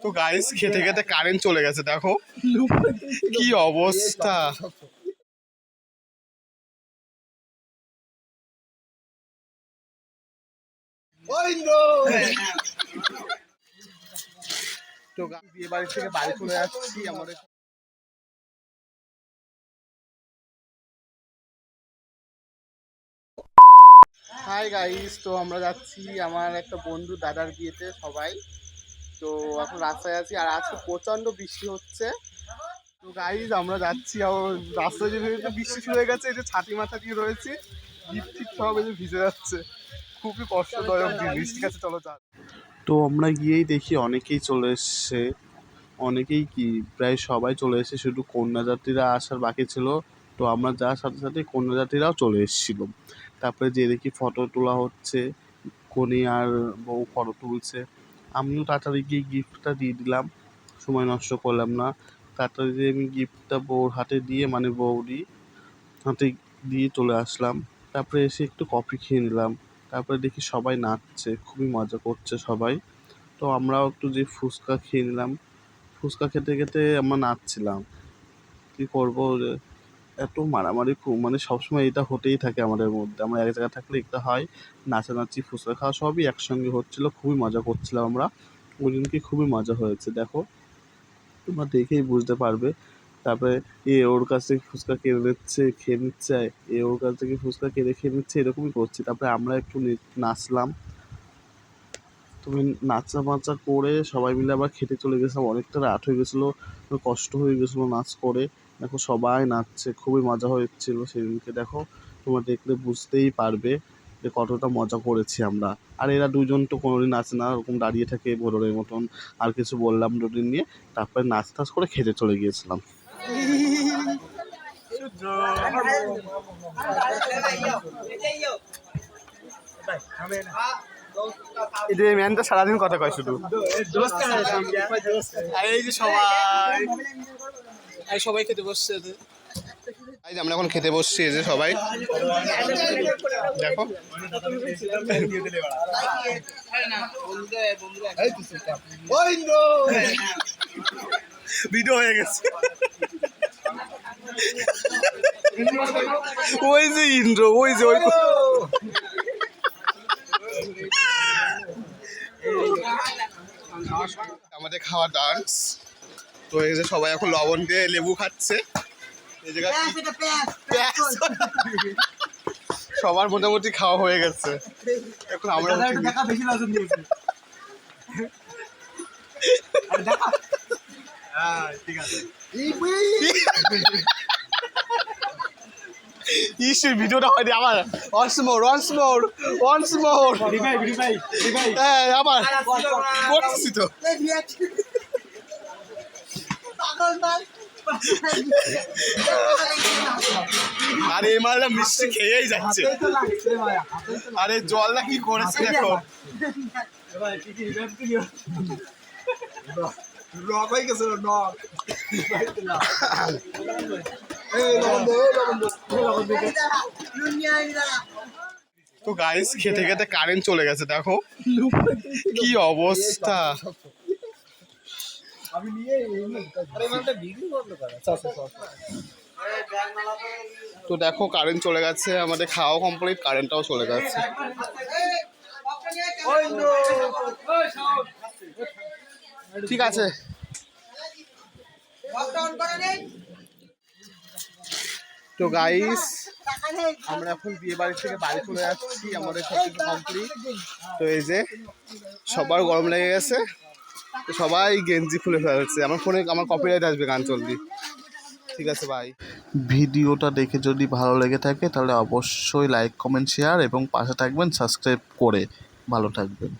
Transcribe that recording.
তো গাইস খেতে খেতে কারেন্ট চলে গেছে, দেখো। কি অবস্থা? তো বিয়ে বাড়ি থেকে বাড়ি চলে যাচ্ছি, আমাদের হাই গাইস তো আমরা যাচ্ছি আমার একটা বন্ধু দাদার বিয়েতে সবাই। তো এখন রাস্তায় আছি আর আজকে প্রচণ্ড বৃষ্টি হচ্ছে। তো গাইস আমরা যাচ্ছি আর রাস্তায় যে বৃষ্টি শুরু হয়ে গেছে এই যে ছাতি মাথা দিয়ে রয়েছে টিপ সব এই যে ভিজে যাচ্ছে। খুবই কষ্টদায়ক দিন বৃষ্টির কাছে চলো যা তো আমরা গিয়েই দেখি অনেকেই চলে এসছে। অনেকেই কি প্রায় সবাই চলে এসেছে শুধু কন্যাযাত্রীরা আসার বাকি ছিল। তো আমরা যাওয়ার সাথে সাথে কন্যাযাত্রীরাও চলে এসেছিল। তারপরে যে দেখি ফটো তোলা হচ্ছে, কনে আর বউ ফটো তুলছে। আমিও তাড়াতাড়ি গিয়ে গিফটটা দিয়ে দিলাম। সময় নষ্ট করলাম না। তাড়াতাড়ি দিয়ে আমি গিফটটা বউর হাতে দিয়ে মানে বউরি হাতে দিয়ে চলে আসলাম। তারপরে এসে একটু কফি খেয়ে নিলাম। তারপরে দেখি সবাই নাচছে, খুবই মজা করছে সবাই। তো আমরাও একটু যে ফুচকা খেয়ে নিলাম। ফুচকা খেতে খেতে আমরা নাচছিলাম। কী করব? এত মারামারি খুব মানে সবসময় এটা হতেই থাকে আমাদের মধ্যে। আমরা এক জায়গায় থাকলে এটা হয়, নাচানাচি, ফুচকা খাওয়া সবই একসঙ্গে হচ্ছিল, খুবই মজা করছিলাম আমরা। ওই দিনকে খুবই মজা হয়েছে, দেখো। তোমরা দেখেই বুঝতে পারবে। তারপরে এ ওর কাছ থেকে ফুচকা কেড়ে নিচ্ছে, খেয়ে নিচ্ছে, এ ওর কাছ থেকে ফুচকা কেড়ে খেয়ে নিচ্ছে, এরকমই করছি। তারপরে আমরা একটু নাচলাম। তুমি নাচা বাচা করে সবাই মিলে আবার খেতে চলে গেছিলাম, অনেকটা রাত হয়ে গেছিল, কষ্ট হয়ে গেছিল নাচ করে। দেখো সবাই নাচছে, খুবই মজা হচ্ছিল সেদিনকে। দেখো, তোমরা দেখলে বুঝতেই পারবে যে কতটা মজা করেছি আমরা। আর এরা দুজন তো কোনোদিন নাচে না, ওরকম দাঁড়িয়ে থাকে বোরোরের মতন, আর কিছু বললাম দুদিন নিয়ে, তারপরে নাচ টাচ করে খেতে চলে গিয়েছিলাম। এই ম্যানটা সারাদিন কথা কয় শুধু। সবাই। আর সবাই খেতে বসছে এই যে আমরা এখন খেতে বসছি যে সবাই। দেখো। ভিডিও হয়ে গেছে। ওই যে ইন্দ্র ওই যে ওই আমাদের খাওয়া ডান্স তো এই যে সবাই এখন লবণ দিয়ে লেবু খাচ্ছে। এই সবার মোটামুটি খাওয়া হয়ে গেছে। এখন আমরা উঠি। ইসের ভিডিওটা হয়নি আমার once more once more once more হ্যাঁ আবার করতেছি তো। আরে এই মালটা মিষ্টি খেয়েই যাচ্ছে। আরে জলটা কি করেছে দেখো। রক হয়ে গেছিল রক তো গাইস খেতে খেতে কারেন্ট চলে গেছে দেখো। কি অবস্থা? আমি নিয়ে আরে মানে ভিডিও বন্ধ করা। তো দেখো কারেন্ট চলে গেছে আমাদের খাওয়া কমপ্লিট কারেন্টটাও চলে গেছে। ঠিক আছে। তো গাইস আমরা এখন বিয়ে বাড়ি থেকে বাড়ি চলে যাচ্ছি আমাদের সব কিছু কমপ্লিট তো এই যে সবার গরম লেগে গেছে। তো সবাই গেঞ্জি খুলে ফেলছে। আমার ফোনে আমার কপিরাইট আসবে গান চলবি ঠিক আছে ভাই ভিডিওটা দেখে যদি ভালো লেগে থাকে, তাহলে অবশ্যই লাইক কমেন্ট শেয়ার এবং পাশে থাকবেন সাবস্ক্রাইব করে। ভালো থাকবেন।